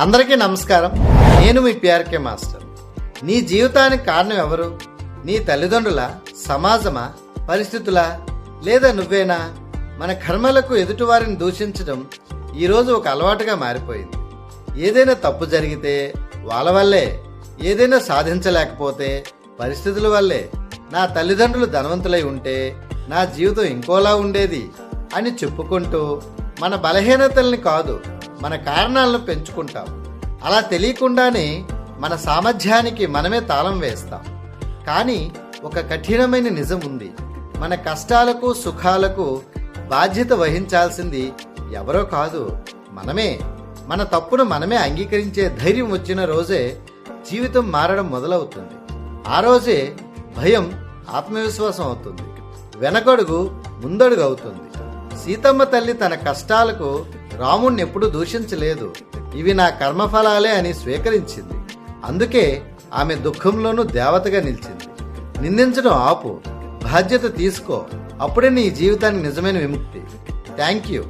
అందరికీ నమస్కారం. నేను మీ పిఆర్కే మాస్టర్. నీ జీవితానికి కారణం ఎవరు? నీ తల్లిదండ్రుల సమాజమా పరిస్థితులా లేదా నువ్వేనా? మన కర్మలకు ఎదుటివారిని దూషించడం ఈరోజు ఒక అలవాటుగా మారిపోయింది. ఏదైనా తప్పు జరిగితే వాళ్ళ వల్లే ఏదైనా సాధించలేకపోతే పరిస్థితుల వల్లే నా తల్లిదండ్రులు ధనవంతులై ఉంటే నా జీవితం ఇంకోలా ఉండేది అని చెప్పుకుంటూ మన బలహీనతల్ని కాదు మన కారణాలను పెంచుకుంటాం. అలా తెలియకుండానే మన సామర్థ్యానికి మనమే తాళం వేస్తాం. కానీ ఒక కఠినమైన నిజం ఉంది. మన కష్టాలకు సుఖాలకు బాధ్యత వహించాల్సింది ఎవరో కాదు మనమే. మన తప్పును మనమే అంగీకరించే ధైర్యం వచ్చిన రోజే జీవితం మారడం మొదలవుతుంది. ఆ రోజే భయం ఆత్మవిశ్వాసం అవుతుంది. వెనకడుగు ముందడుగు అవుతుంది. సీతమ్మ తల్లి తన కష్టాలకు రాముణ్ణి ఎప్పుడూ దూషించలేదు. ఇవి నా కర్మఫలాలే అని స్వీకరించింది. అందుకే ఆమె దుఃఖంలోనూ దేవతగా నిలిచింది. నిందించడం ఆపు. బాధ్యత తీసుకో. అప్పుడే నీ జీవితానికి నిజమైన విముక్తి. Thank you.